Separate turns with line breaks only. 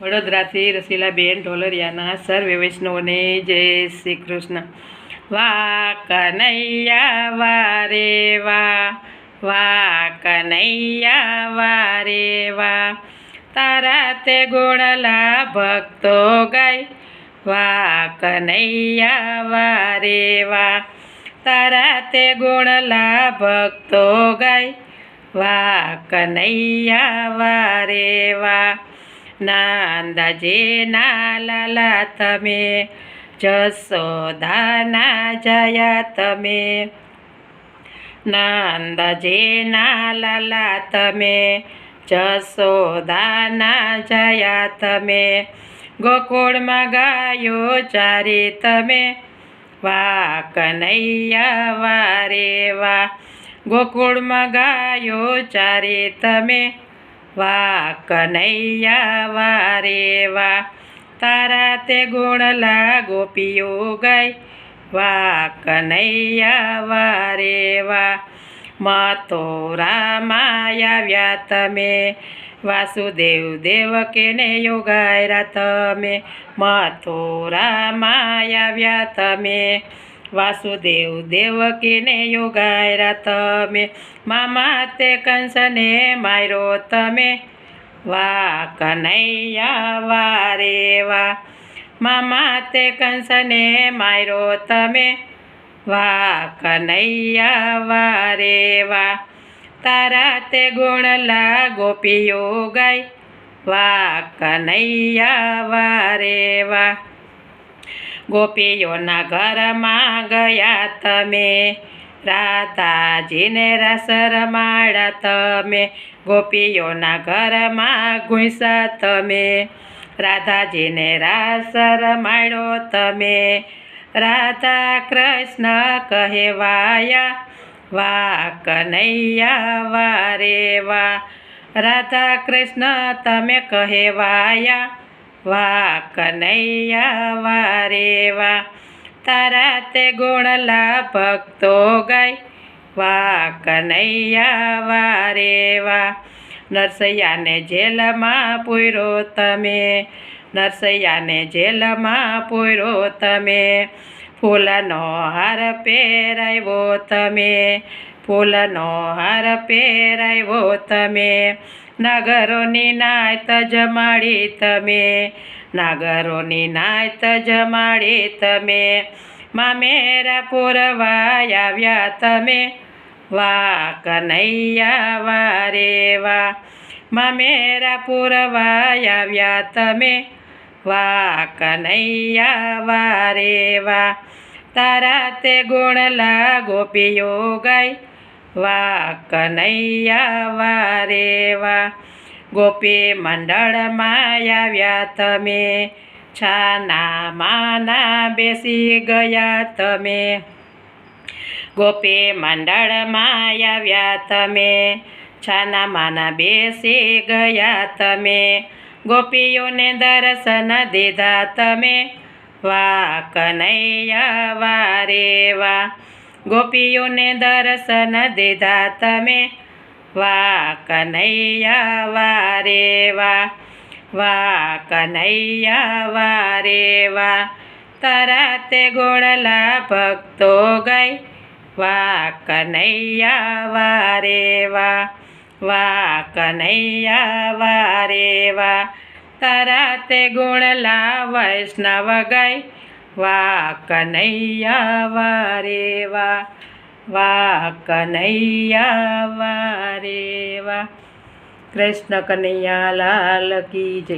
વડોદરાથી રસીલાબેન ઢોલરિયાના સર્વે વૈષ્ણવને જય શ્રી કૃષ્ણ. વા કનૈયા વારે વા વા કનૈયા વારે વા તારા તે ગુણલા ભક્તો ગાય વા કનૈયા વારે વા તારા તે ગુણલા ભક્તો ગાય વા કનૈયા વારે વા નાંદાજી ના લાલા તમે. જસોદાના જયા તમે. નાંદાજી ના લાલા તમે. જસોદાના જયા તમે. ગોકુળમાં ગાયો ચારે તમે. વા કનૈયા વારે વા. ગોકુળમાં ગાયો ચારે તમે. વા કનૈયા વારે વા. તારા તે ગુણ લાગો પિયો ગાય. વા કનૈયા વારે વા. મથુરામાં આવ્યા તમે. વાસુદેવ દેવ કેને યોગાયરા તમે. મથુરામાં આવ્યા તમે. વાસુદેવ દેવકીને યોગાયરા તમે. મામા તે કંસને માર્યો તમે. વા કનૈયા વારે વા. મામા તે કંસને માર્યો તમે. વા કનૈયા વારે વા. તારા તે ગુણલા ગોપીઓ ગાય. વા કનૈયા વારે વા. ગોપીઓના ઘરમાં ગયા તમે. રાધાજીને રસ રમાડા તમે. ગોપીઓના ઘરમાં ઘૂસા તમે. રાધાજીને રાસ રમાડો તમે. રાધા કૃષ્ણ કહેવાયા વા કનૈયા વારે વા રાધા કૃષ્ણ તમે કહેવાયા વા કનૈયા વારે વા તારા તે ગુણલા ભક્તો ગાય. વા કનૈયા વારે વા નરસૈયાને જેલમાં પૂરો તમે. નરસૈયાને જેલમાં પૂરો તમે. ફૂલનો હાર પહેરાવ્યો તમે. ફૂલનો હાર પહેરાવ્યો તમે. નાગરોની નાયત જમાડી તમે, નાગરોની નાયત જમાડી તમે. મામેરા પૂરવા આવ્યા તમે વા કનૈયા વારે વા. મામેરા પૂરવા આવ્યા તમે વા કનૈયા વારે વા. તારા તે ગુણલા ગોપીઓ ગાય વા કનૈયા વારે વા ગોપી મંડળમાં આવ્યા તમે. છાના માના બેસી ગયા તમે. ગોપી મંડળમાં આવ્યા તમે. છાનામાના બેસી ગયા તમે. ગોપીઓને દર્શન દીધા તમે. વા કનૈયા વારે વા ગોપીઓને દર્શન દીધા તમે. વા કનૈયા વારે વા વા કનૈયા વારે વા તરાતે ગોળલા ભક્તો ગઈ. વા કનૈયા વારે વા વા કનૈયા વારે વા તરાતે ગુણલા વૈષ્ણવ ગાય વા કનૈયા વારે વા વા કનૈયા વારે વા કૃષ્ણ કનૈયા લાલ કી જય